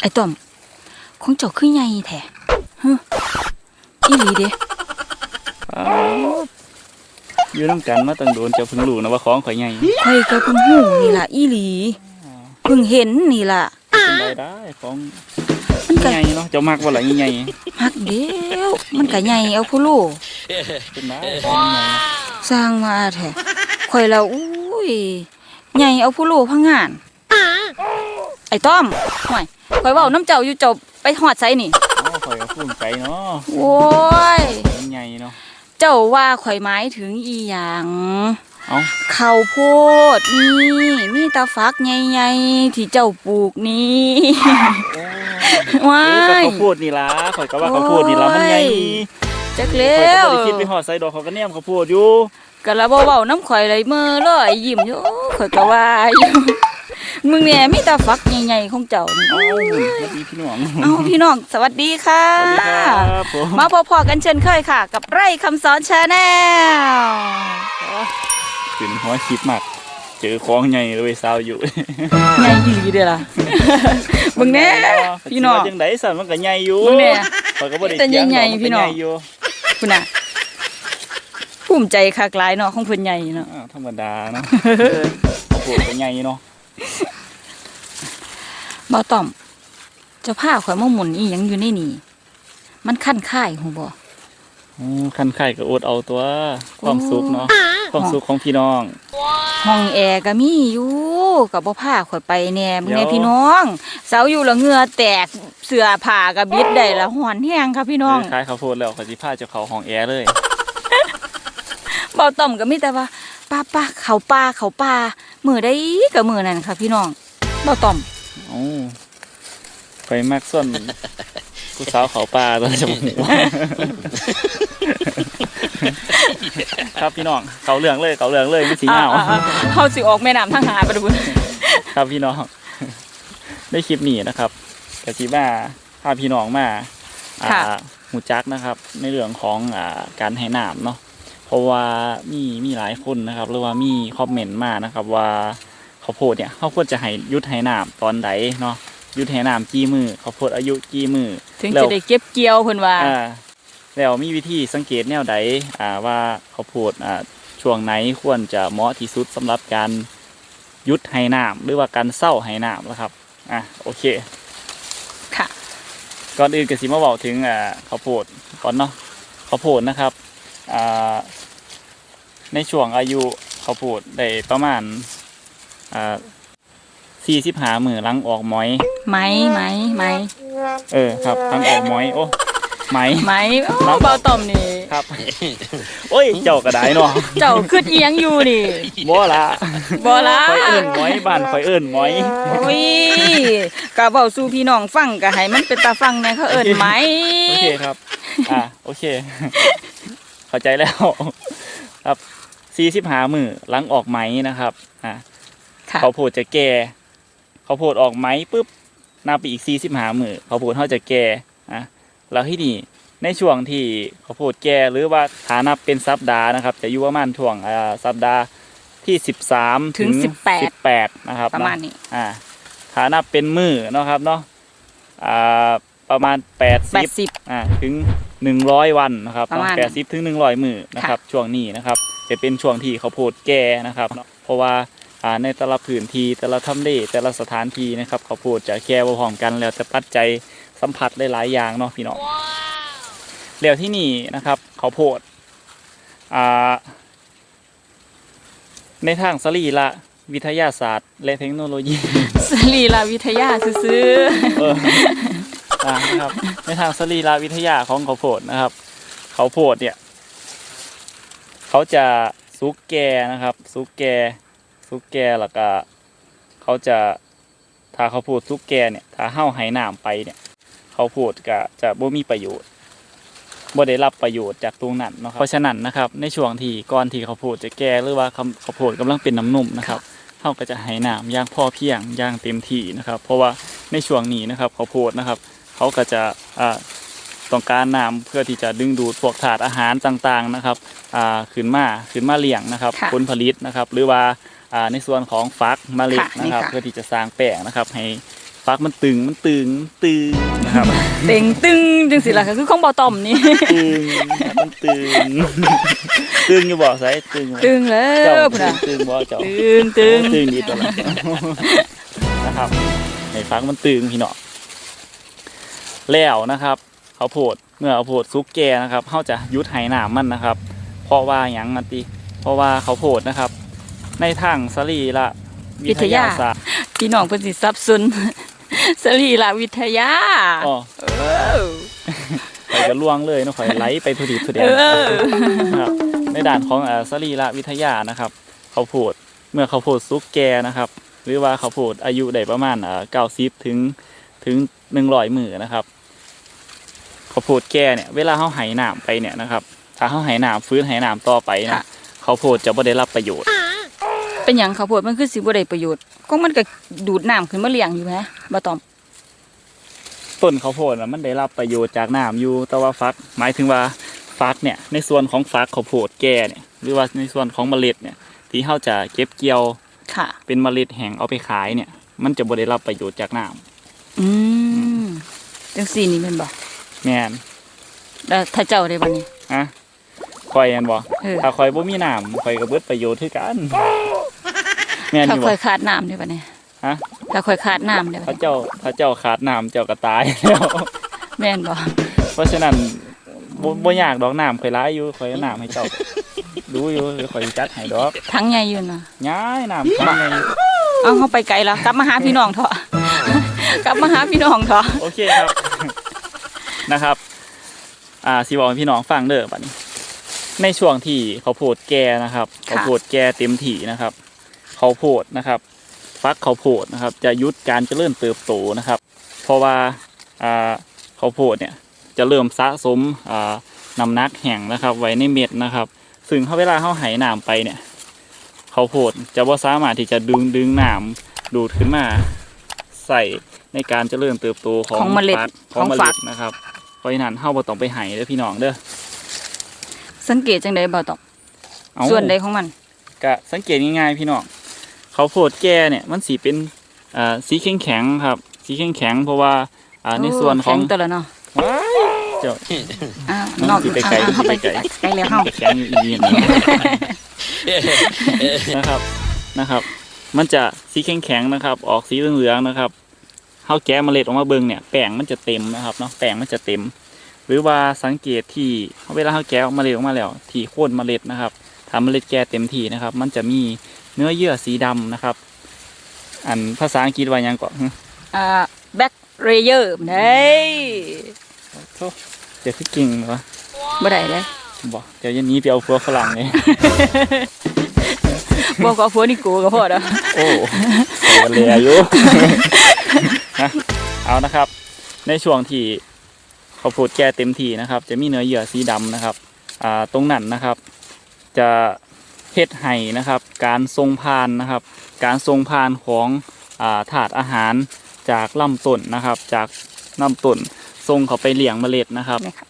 ไอ้ต้อม ของเจ้าคือใหญ่แท้ฮะอีหลีเด้อยู่น้ำกันมาตั้งโดนเจะเพิ่งรู้นะว่าของข่อยใหญ่ข่อยก็เพิ่งหูนี่ล่ะอีหลีเพิ่งเห็นนี่ล่ะเป็นไปได้ของมันก็ใหญ่เนาะเจ้ามักว่าหล่ะใหญ่ฮักเดียวมันก็ใหญ่เอาพุโลๆเป็นได้ของใหญ่สร้างมาแท้ข่อยแล้วอุ้ยใหญ่เอาพุโลพังงานไอ้ต้อม ห่วยข่อยเว้าน้ำเจ้าอยู่เจ้าไปฮอดไสนี่อ๋อข่อยก็ภูมิใจเนาะโอ้ยของใหญ่เนาะ เจ้าว่าข่อยหมายถึงอีหยังเอ้า ข้าวโพดนี่มีตาฟักใหญ่ๆที่เจ้าปลูกนี่ว้าเออก็ยข้าวโพดนี่ล่ะข่อยก็ว่าข้าวโพดนี่ล่ะมันใหญ่จักข่แล้อยก็วบ่ได้คิดไปฮอดไสดอกเขาก็แนมข้าวโพดอยู่ ก็ละบ่เว้าน้ำข่อยเลยมือเลยยิ้มอยู่ข่อยก็ว่าอยู่ มึงเนี่ยมีตาฟักใหญ่ๆของเจ้านี่เอ้าสวัสดีพี่น้อง เอ้าพี่น้องสวัสดีค่ะ สวัสดีครับผม มาพอๆกันเช่นเคยค่ะ กับไร่คำสอนชาแนลขึ้นหัวคิดมาก เจอของใหญ่เลยสาวอยู่ ใหญ่อีหลีเด้อล่ะมึงแน่พี่น้องสิว่าจังไดสั่นมันก็ใหญ่อยู่มึงแน่ข่อยก็บ่ได้แต่เถียงใหญ่ดกมัๆพี่น้องก็ใหญ่อยู่คุณน่ะภูมิใจคักหลายเนาะของเพิ่นใหญ่เนาะ อ้าวธรรมดาเนาะข้าวโพดก็ใหญ่เนาะ บ่ต้อมเจ้าผ้าข่อยมาหมุนอีหยังอยู่ในนี่ มันคันค่ายหูบ่อืมคันไข่ก็อดเอาตัวความสุขเนาะความสุขของพี่น้อง ห้องแอร์ก็มีอยู่กับบ่ผ้าข่อยไปแหน่มึงเดี๋แน่ยว พี่น้อง เสาอยู่ละเหงื่อแตกเสื้อผ้าก็บิดได้ละหอนแห้งค่ะพี่น้องเออขายข้าวโพดแล้วก็สิพาเจ้าเขาห้องแอร์เลยบ่ต้อมก็มีแต่ว่าป้าป้าเขาป้าเขาป้ามือได้ก็มือนั่นค่ะพี่น้องบ่ต้อม โอ้ไปมักส่วนผู้สาวเขาป่าตอนจะบอกว่าครับพี่น้องเขาเหลืองเลยเขาเหลืองเลยไม่สีเหงาอ่าๆๆเฮาสิออกแม่น้ำทางหาไปดูครับพี่น้องได้คลิปนี้นะครับกะทิบ้าพาพี่น้องมาอ่าค่ะหูจักนะครับ ในเรื่องของอ่าการให้น้ำเนาะเพราะว่ามีมีหลายคนนะครับ หรือว่ามีคอมเมนต์มานะครับว่า ข้าวโพดเนี่ยเขาควรจะให้หยุดให้น้ำตอนใดเนาะหยุดให้น้ำกี่มือข้าวโพดอายุกี่มือถึงแล้จะวได้เก็บเกี่ยวเพิ่นว่าอ่าแล้วมีวิธีสังเกตแนวใดอ่าว่าข้าวโพดอ่าช่วงไหนควรจะเหมาะที่สุดสำหรับการหยุดให้น้ำหรือว่าการเศร้าให้น้ำนะครับอะโอเคค่ะก่อนอื่นก็สิมาบอกถึงอ่าข้าวโพดก่อนเนาะข้าวโพดนะครับอ่าในช่วงอายุข้าวโพดได้ประมาณ อ่าสี่สิบหามือหลังออกหมอยไหมไหมไหมเออครับหลังออกหมอยโอ้ไหมไหมโอ้เบาต่อมนี่ครับ โอ้ยเจ้าก็ได้เนาะเจ้าคืดเอียงอยู่นี่บ่ละบ่ละข่อยเอิ้นหมอยบ้านข่อยเอิ้นหมอยโอ้ยกะเบาสู่พี่น้องฟังกะให้มันเป็นตาฟังแหน่เขาเอิ้นไหมโอเคครับอ่าโอเค เข้าใจแล้ว ครับสี่สิบหามือหลังออกไหมนะครับอ่าค่ะ เขาวโพดจะแก่เขาวโพดออกไหมปุ๊บนับไปอีกสี่สิบหามือเขาวโพดเขาจะแก่อะแล้วที่นี่ในช่วงที่เขาวโพดแก่หรือว่าฐานับเป็นสัปดาห์นะครับ จะอยู่ประมาณช่วงอ่าสัปดาห์ที่สิบสามถึงสิบแปดสิบแปดนะครับประมาณเนนี้อ่าฐานับเป็นมือเนาะครับเนาะอ่าประมาณแปดสิบ80อ่าถึงหนึ่งร้อยวันนะครับประมาณแปดสิบถึงหนึ่งร้อยมือนะครับช่วงนี้นะครับ จะเป็นช่วงที่เขาวโพดแก่นะครับ เพราะว่าอ่า ในแต่ละพื้นที่แต่ละทำเลแต่ละสถานที่นะครับเขาวโพดจะแก่บ่พร้อมกันแล้วแต่ปัจจัยสัมผัสได้หลายอย่างเนาะพี่น้องแล้วที่นี่นะครับเขาวโพดอ่าในทางสรีระวิทยาศาสตร์ และเทคโนโลยีสรีรวิทยาซื่อเอออ่านะครับในทางสรีรวิทยาของข้าวโพดนะครับข้าวโพดเนี่ย เขาจะซุกแกนะครับซุกแก ซุกแกแล้วก็ เขาจะถ้าข้าวโพดซุกแกเนี่ย ถ้าเห่าไหน้ำไปเนี่ยข้าวโพดก็จะบ่มีประโยชน์บ่ได้รับประโยชน์จากตรงนั้นเนาะครับเพราะฉะนั้นนะครับ ในช่วงที่ก่อนที่ข้าวโพดจะแก่หรือว่าข้าวข้าวโพดกำลังเป็นน้ำนุ่มนะครับเขาก็จะให้น้ำอย่างพอเพียงอย่างเต็มที่นะครับ เพราะว่าในช่วงนี้นะครับข้าวโพดนะครับ เขาก็จะอ่าต้องการน้ำเพื่อที่จะดึงดูดพวกถาดอาหารต่างๆนะครับอ่าขึ้นมาขึ้นมาเลี้ยงนะครับค่ะผลผลิตนะครับ หรือว่า อ่าในส่วนของฟักเมล็ดค่ะนี่นะครับ ค่ะ เพื่อที่จะสร้างแป้งนะครับ ให้ฟักมันตึงมันตึงตึงนะครับ เต็งตึงจังสิล่ะก็คือของเบาต่อมนี่ ตึงครับมันตึงตึงอยู่บ่ใส่ตึงบ่ตึงแล้เจ้าวพุ่นน่ะตึงบ่เจ้า ตึงตึง ตึงดีตัวละ นะครับให้ฟักมันตึงพี่เนาะแล้วนะครับข้าวโพดเมื่อข้าวโพดซุกแก่นะครับเขาจะยุดไหหนามมันนะครับ เพราะว่าอย่างนั้นติเพราะว่าข้าวโพดนะครับ ในทางสรีระวิทยาศาสตร์พี่น้องเพิ่นสิสับสนสรีระวิทยาอ๋อเออข่อยจะล่วงเลยเนาะข่อยไหลไปพอดีพอดีเออนะครับในด่านของเอ่อสรีระวิทยานะครับข้าวโพดเมื่อข้าวโพดซุกแก่นะครับ หรือว่าข้าวโพดอายุได้ประมาณเอ่อเก้าสิบถึงถึงหนึ่งร้อยมือนะครับข้าวโพดแก่เนี่ยเวลาเขาไหหนามไปเนี่ยนะครับ ถ้าเขาไหหนามฟื้นไหหนามต่อไปนะค่ะข้าวโพดจะไม่ได้รับประโยชน์ เป็นหยังข้าวโพดมันคือสิบ่ได้ประโยชน์ก็มันก็ดูดน้ำขึ้นมาเลี้ยงอยู่แหมบ่ต้องต้นข้าวโพดน่ะมันได้รับประโยชน์จากน้ำอยู่แต่ว่าฟัก หมายถึงว่าฟักเนี่ย ในส่วนของฟักข้าวโพดแก่เนี่ยหรือว่าในส่วนของเมล็ดเนี่ย ที่เขาจะเก็บเกี่ยวค่ะ เป็นเมล็ดแห้งเอาไปขายเนี่ย มันจะบ่ได้รับประโยชน์จากน้อืมจังซี่นี่แม่นบ่ำแม่นแล้วถ้าเจ้าได้บ่นี่ฮะคอยแม่นบ่เออ ถ้าคอยบ่มีน้ำคอยก็เบิดประโยชน์คือกัน แม่นอถ้ายู่ค่บ่อยขาดน้ำได้บ่นี่ฮะถ้าค่อยขาดน้ำได้พบ่ระเจ้าพระเจ้าขาดน้ำเจ้าก็ตายแล้ว แม่นบ่เพราะฉะนั้นบ่บ่ยากดอกน้ำคอยหลายอยู่คอยเอาน้ำให้เจ้า ดูอยู่เดี๋ยวคอยจัดให้ดอกทั้งใหญ่อยู่น่ะย้ายน้ำทำไงเอาเฮาไปไกลแล้วกลับมาหาพี่น้องเถอะ กลับมาหาพี่น้องเถอะโอเคครับ นะครับ อ่าสิบอกให้พี่น้องฟังเด้อบัดนี้ ในช่วงที่เขาวโพดแก่นะครับเขาวโพดแก่เต็มที่นะครับเขาวโพดนะครับฟักเขาวโพดนะครับ จะหยุดการเจริญเติบโตนะครับ เพราะว่าอ่าเขาวโพดเนี่ยจะเริ่มสะสมอ่าน้ำหนักแห้งนะครับ ไว้ในเม็ดนะครับ ซึ่งเขาเวลาเขาไหน้ำไปเนี่ยเขาวโพดจะว่าสามารถที่จะดึงดึงน้ำดูดขึ้นมา ใส่ในการเจริญเติบโตของของเมล็ดฟักของเมฟัล็กดนะครับเพราะฉะนั้นเฮาบ่ต้องไปไหเด้อพี่น้องเด้อสังเกตจังไดบ่ต้องเอาส่วนใดของมันก็สังเกตง่ายๆพี่น้อง เขาวโพดแก่เนี่ยมันสีเป็นอ่าสีแข็งๆครับ สีแข็งๆเพราะว่าอ่าในส่วนของ แข็งตัวละเนาะว้ายเจ้า อ้าวมันนอกสิไปไกลอ่าเข้าไปสิไปไกล ไกลแล้วเฮาแข็งอยู่อีนนะครับนะครับ มันจะสีแข็งๆนะครับ ออกสีเหลืองๆนะครับเฮาแกะเมล็ดออกมาเบิ่งเนี่ยแป้งมันจะเต็มนะครับเนาะแป้งมันจะเต็ม หรือว่าสังเกตที่เวลาเฮาแกะออกมาเมล็ดออกมาแล้ว ที่โคนเมล็ดนะครับ ทำเมล็ดแก่เต็มที่นะครับ มันจะมีเนื้อเยื่อสีดำนะครับ อันภาษาอังกฤษว่าหยังก่อนอ่าแบ็คเรเยอร์เด้โธ่เดี๋ยวคือเก่งเหรอบ่ได้เลยบอกเดี๋ยวเยันนี้ไปเอาพัวฝรั่งเลยบอกกับผัวนี่กูก็พอแล้วโอ้โหเลียอยู่นะเอานะครับ ในช่วงที่ข้าวโพดแก่เต็มทีนะครับ จะมีเนื้อเยื่อสีดำนะครับ อ่าตรงนั้นนะครับ จะเฮ็ดให้นะครับ การทรงพานนะครับ การทรงพานของอ่าถาดอาหารจากลำต้นนะครับ จากลำต้นทรงเขาไปเลี้ยงเมล็ดนะครับนะคะ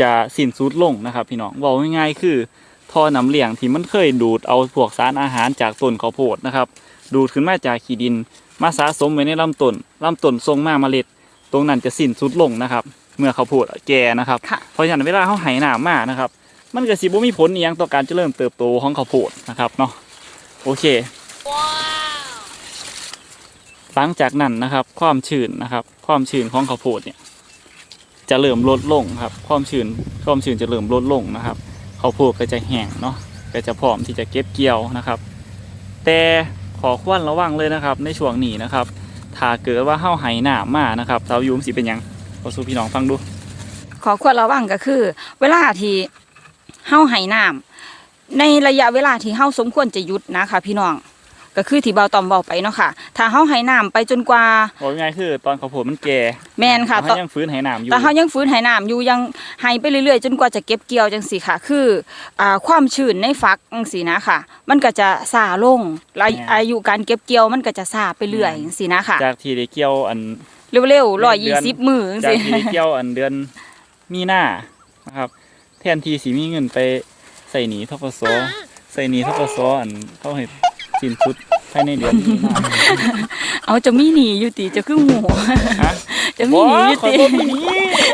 จะสิ้นสุดลงนะครับ พี่น้องเว่าง่ายๆคือท่อน้ำเลี้ยงที่มันเคยดูดเอาพวกสารอาหารจากต้นข้าวโพดนะครับ ดูดขึ้นมาจากขี้ดิน มาสะสมไว้ในลำต้นลำต้นทรงมาเมล็ด ตรงนั้นจะสิ้นสุดลงนะครับ เมื่อข้าวโพดแก่นะครับ ค่ะ เพราะฉะนั้นเวลาเขาไหหนามมานะครับ มันก็สิบ่มีผลอหยังต่อการเจริญเติบโตของข้าวโพดนะครับเนาะโอเคหลังจากนั้นนะครับ ความชื้นนะครับ ความชื้นของข้าวโพดเนี่ย จะเริ่มลดลงครับ ความชื้นความชื้นจะเริ่มลดลงนะครับข้าวโพดก็จะแห้งเนาะก็จะพร้อมที่จะเก็บเกี่ยวนะครับ แต่ขอควันระวังเลยนะครับ ในช่วงนี้นะครับถ้าเกิดว่าเฮาไหหนามมานะครับเตายุมสิเป็นยังขอสู้พี่น้องฟังดู ขอควรระวังก็คือ เวลาที่ เฮาให้น้ำในระยะเวลาที่เฮาสมควรจะหยุดนะคะพี่น้องก็คือที่เบาตอมบอกไปเนาะค่ะ ถ้าเฮาให้น้ำไปจนกว่าบอกง่ายๆคือ ตอนข้าวโพดมันแก่แม่นค่ะเขายังฟื้นไหหนามอยู่แต่เฮายังฟื้นให้น้ำอยู่ยังให้ไปเรื่อยๆ จนกว่าจะเก็บเกี่ยวจังซี่ค่ะ คืออ่าความชื้นในฟักจังซี่นะค่ะ มันก็จะซาลงและอายุการเก็บเกี่ยวมันก็จะซาไปเรื่อยจังซี่นะค่ะ จากที่ได้เกี่ยวอันเร็วๆ120มื้อจังจากซี่ที่ได้เกี่ยวอันเดือนมีหน้านะครับ แทนที่สิมีเงินไปใส่หนีทกศใส่หนีทกศอันเขาให้สิ้นสุดภายในเดือนมีนาเอาจะมีหนีอยู่ติจะคือหมูฮะจะมีหนีอยู่ขอติบ่มี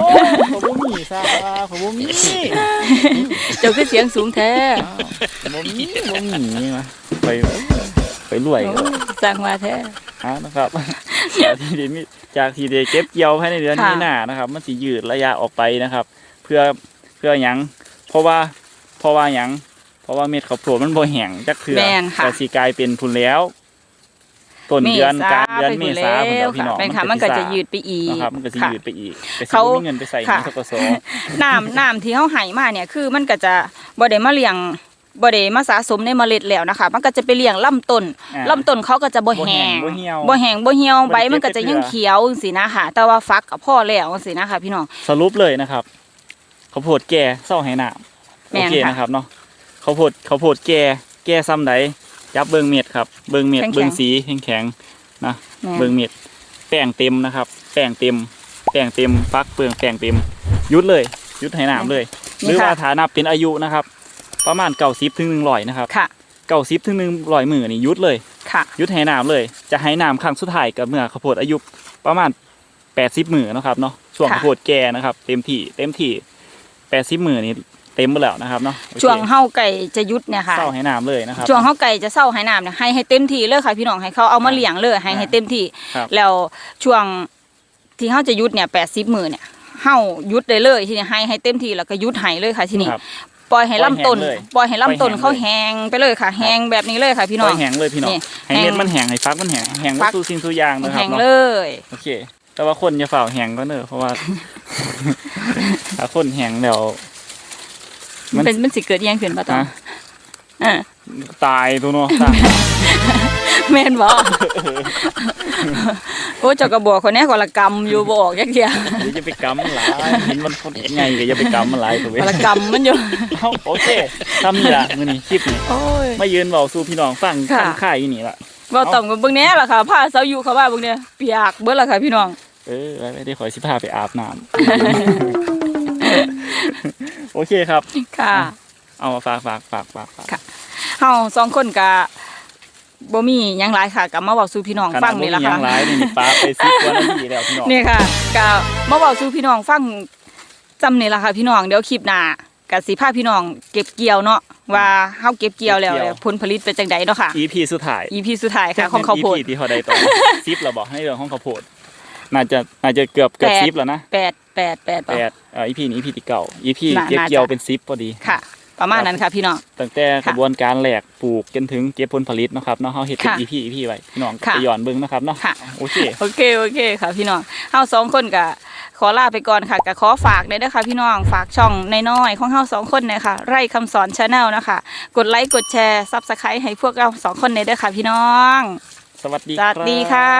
โอ้ขอบ่มีซาขอบ่มีเจ้าคือเสียงสูงแท้บ่มีบ่มีมาไปไปรวยโอ้ก็สร้างมาแท้ฮะนะครับจากที่ได้มีจากที่ได้เก็บเกี่ยวภายในเดือนค่ะมีนานะครับ มันสิยืดระยะออกไปนะครับ เพื่อ เพื่อหยัง เพราะว่าเพราะว่าหยัง เพราะว่าเม็ดข้าวโพดมันบ่แห้งจักเทื่อแม่นค่ะ แต่สิกลายเป็นพุ่นแล้วต้นเดือนกลางเดือนเมษาไปพุ่นพุ่นแล้วพี่น้องแล้วค่ะแม่นค่ะมันก็จะสิยืดไปอีก นะครับมันก็จะค่ะยืดไปอีกแต่สิเขาบ่มีเงินไปใส่ค่ะในทกศน้ำน้ำที่เขาให้มาเนี่ยคือมันก็จะบ่ได้มาเลี้ยงบ่ได้มาสะสมในเมล็ดแล้วนะคะ มันก็จะไปเลี้ยงลำต้นอ่าลำต้นเขาก็จะบ่บ่แห้แห้งงบ่เหี่ยวบ่แห้งบ่เหี่ยวบ่ได้ใบมันก็เก็จะบไปยังเทื่อ เขียวจังซี่นะคะแต่ว่าฟักก็พอแล้วจังซี่นะคะพี่น้อง สรุปเลยนะครับ ข้าวโพดแก่เศร้าให้น้ำแม่โอนเคค่ะนะครับเนาะข้าวโพดข้าวโพดแก่แก่ซ้ำใดจับเบิ่งเม็ดครับ เบิ่งเม็ดแข็งๆ เบิ่งสีแข็งๆนะแม่นเบิ่งเม็ดแป้งเต็มนะครับ แป้งเต็ม แป้งเต็มฟักเปลืองแป้งเต็มหยุดเลยหยุดให้น้ำเลยหนี่รือค่ะว่าฐานับเป็นอายุนะครับ ประมาณเก้าสิบถึงหนึ่งร้อยนะครับค่ะเก้าสิบถึงหนึ่งร้อยมือนี่หยุดเลย ค่ะหยุดให้น้ำเลย จะให้น้ำครั้งสุดท้ายกับเมื่อข้าวโพดอายุประมาณแปดสิบมือนะครับเนาะช่วงค่ะ ข้าวโพดแก่นะครับ เต็มที่เต็มที่ แปดสิบมือนี่เต็มไปแล้วนะครับเนาะโอเคช่วงเฮาไก่จะหยุดเนี่ยค่ะ เศร้าให้น้ำเลยนะครับ ช่วงเฮาไก่จะเศร้าให้น้ำเนี่ยให้ให้เต็มที่เลยค่ะพี่น้องให้เขาเอามาเลี้ยงเลยให้ให้เต็มที่ ครับ แล้วช่วงที่เฮาจะหยุดเนี่ย80มื้อเนี่ยเฮาหยุดได้เลยทีนี้ให้ให้เต็มที่แล้วก็หยุดให้เลยค่ะทีนี้ครับ ปล่อยให้ลำต้นปล่อยแห้งเลยปล่อยให้ลำต้นปล่เขาอยแห้แห้งงไปเลยค่ะแห้งแบบนี้เลยค่ะพี่น้ปอล่อง ยแห้งเลยพี่น้องนี่ให้เม็ดแห้งมันแห้งให้ฟักมันแห้งแห้งฟัว่ากสู้สิ่งสู้อย่างนะครับแห้งเนาะเลย โอเค แต่ว่าคนอย่าฝ่าแห้งก็เนอะเพราะว่า ถ้าคนแห้งแล้ว มัมันน เป็นมันสิเกิดอิหยังขึ้นบ่ตองฮะ เออตายตัวเนาะตายแม่นบ่ โอ้เจ้ากระบอกคนนี้คนละกรรมอยู่บ่ออกจักเที่ยเดี๋ยวจะไปกำมันหลายเห็นมันคนไงก็อย่าไปกำมันหลายตัวเว้ยคนละกรรมมันอยู่ เอ้าโอเคทำนี่ล่ะมื้อนี้คลิปนี้โอ้ย มายืนเว้าสู่พี่น้องฟังค่ะข้างค่ายอยู่นี่ล่ะ บ่ต้องเบิ่งแหน่ล่ะค่ะผ้าเสาอยู่เขาว่าเบิ่งเนี่ยเปียกเบิดล่ะค่ะพี่น้อง เออไว้ไว้ได้ขอยสิพาไปอาบน้ำ โอเคครับ ค่ะ เอามาฝากฝากฝากฝากฝากค่ะเฮาสองคนก็บ่มีหยังหลายค่ะก็มาเว้าสู่พี่น้องขฟันาดงบ่มีนี่ล่ะหยัค่ะงหลายนี่ปลาไปสิบกว่านาทีแล้วพี่น้องนี่ค่ะก็มาเว้าสู่พี่น้องฟังจำนี่ล่ะค่ะพี่น้องเดี๋ยวคลิปหน้าก็สิพาพี่น้องเก็บเกี่ยวเนาะ ว่าเฮาเก็บเกี่ยวแล้วเนี่ยผลผลิตเป็นจังไดเนาะค่ะ EP สุดท้าย EP สุดท้ายค่ะของข้าวโพด EP ที่เขาได้ตอน ซิปเราบอกให้เรื่องของข้าวโพดน่าจะน่าจะเกือบเกือบแปด ซิปแล้วนะแปดแปดแปดแปด เอ่อ EP นี้ EP ที่เก่า EP น่าเก็บน่าจะเกี่ยวเป็นซิปพอดี ค่ะ ประมาณนั้นค่ะพี่น้อง ตั้งแต่กระบวนการแหลกปลูกจนถึงเก็บผลผลิตเนาะครับเนาะเฮาเฮ็ดเป็นค่ะ EP EP ไว้พี่น้องค่ะไปย้อนเบิ่งนะครับเนาะค่ะโอเคโอเคโอเคค่ะพี่น้องเฮาสองคนก็ขอลาไปก่อนค่ะก็ขอฝากเลยนะคะพี่น้องฝากช่องน้อยๆของเฮาสองคนเนี่ยค่ะไร่คำสอนชาแนลนะคะ กดไลค์กดแชร์ซับสไครต์ให้พวกเราสองคนในเด้อค่ะพี่น้อง สวัสดีสวัสดีรับค่ะ